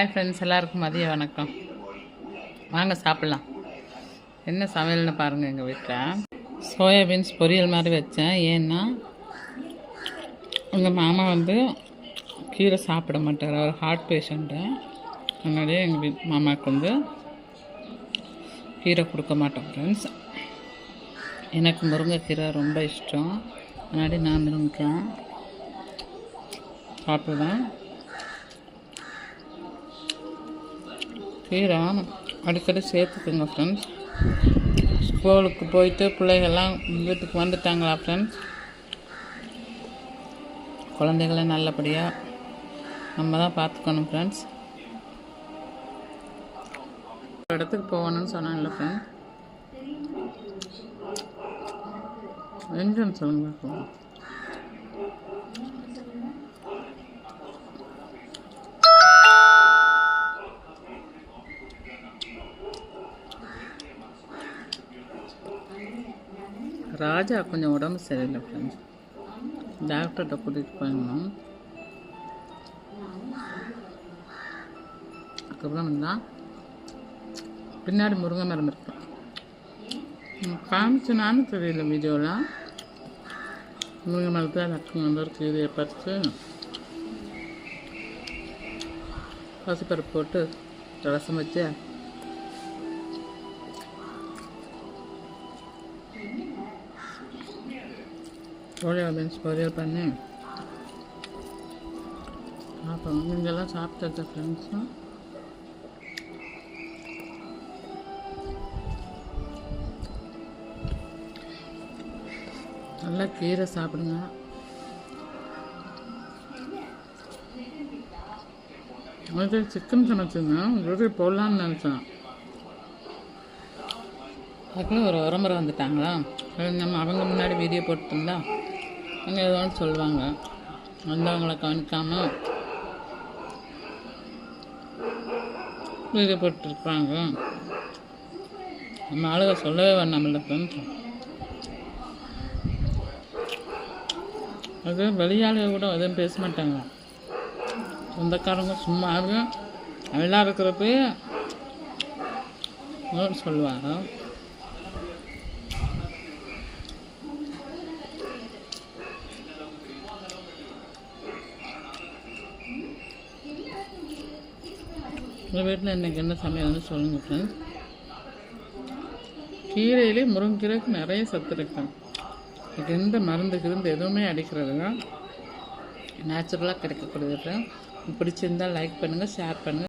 Hi friends எல்லாருக்கும் மதிய வணக்கம். வாங்க சாப்பிட்லாம். என்ன சமையல்னு பாருங்கள் எங்கள் வீட்டில் சோயாபீன்ஸ் பொரியல் மாதிரி வச்சேன். ஏன்னா எங்கள் மாமா வந்து கீரை சாப்பிட மாட்டார். அவர் ஹார்ட் பேஷண்ட்டு அதனாலே எங்கள் வீட் மாமாவுக்கு வந்து கீரை கொடுக்க மாட்டோம் ஃப்ரெண்ட்ஸ் எனக்கு முருங்கைக்கீரை ரொம்ப இஷ்டம். அதனால நான் முருங்கைக்காய் சாப்பிடுவேன். கீரை அடிக்கடி சேர்த்துக்குங்க ஃப்ரெண்ட்ஸ் ஸ்கூலுக்கு போயிட்டு பிள்ளைகள்லாம் வீட்டுக்கு வந்துட்டாங்களா ஃப்ரெண்ட்ஸ் குழந்தைகளை நல்லபடியாக நம்ம தான் பார்த்துக்கணும் ஃப்ரெண்ட்ஸ் ஒரு இடத்துக்கு போகணும்னு சொன்னான்ல ஃப்ரெண்ட் எங்கன்னு சொல்லுங்கள் ராஜா கொஞ்சம் உடம்பு சரியில்லை ஃப்ரெண்ட்ஸ் டாக்டர்கிட்ட கூட்டிகிட்டு போயிருந்தோம். அதுக்கப்புறம் தான் பின்னாடி முருங்கை மரம் இருக்கு. ம், காமிச்சனான்னு தெரியல வீடியோவில் முருங்கை மரத்தில் நக்கு வந்து ஒரு கீரையை பறித்து பசுப்பருப்பு போட்டு ரசம் வச்சு சோழியா பீன்ஸ் பொரியல் பண்ணி. சாப்பிடுவோம் நீங்கள்லாம் சாப்பிட்டாச்சா ஃப்ரெண்ட்ஸும் நல்லா கீரை சாப்பிடுங்க. அது சிக்கன் சமைச்சிருந்தேன் உங்களுக்கு போடலான்னு நினச்சேன். அதுக்குள்ள ஒரு உரமுறை வந்துட்டாங்களா? நம்ம அவங்க முன்னாடி வீடியோ போட்டுருந்தா அவங்க ஏதோ சொல்லுவாங்க. வந்தவங்களை கவனிக்காமல் வீடியோ நம்ம ஆளுக சொல்லவே வேணாமில்ல ஃப்ரெண்ட்ஸ் அது வெளியாளுக கூட எதுவும் பேச மாட்டாங்க. சொந்தக்காரங்க சும்மா நல்லா இருக்கிறப்ப சொல்லுவாங்க உங்கள் வீட்டில் இன்றைக்கி என்ன சமையல்னு சொல்லுங்கள் ஃப்ரெண்ட்ஸ் கீரையிலே முருங்கீரைக்கு நிறைய சத்து இருக்கும் இது எந்த மருந்து கிருந்து எதுவுமே அடிக்கிறதுங்க நேச்சுரலாக கிடைக்கக்கூடியது பிடிச்சிருந்தால் லைக் பண்ணுங்கள் ஷேர் பண்ணுங்கள்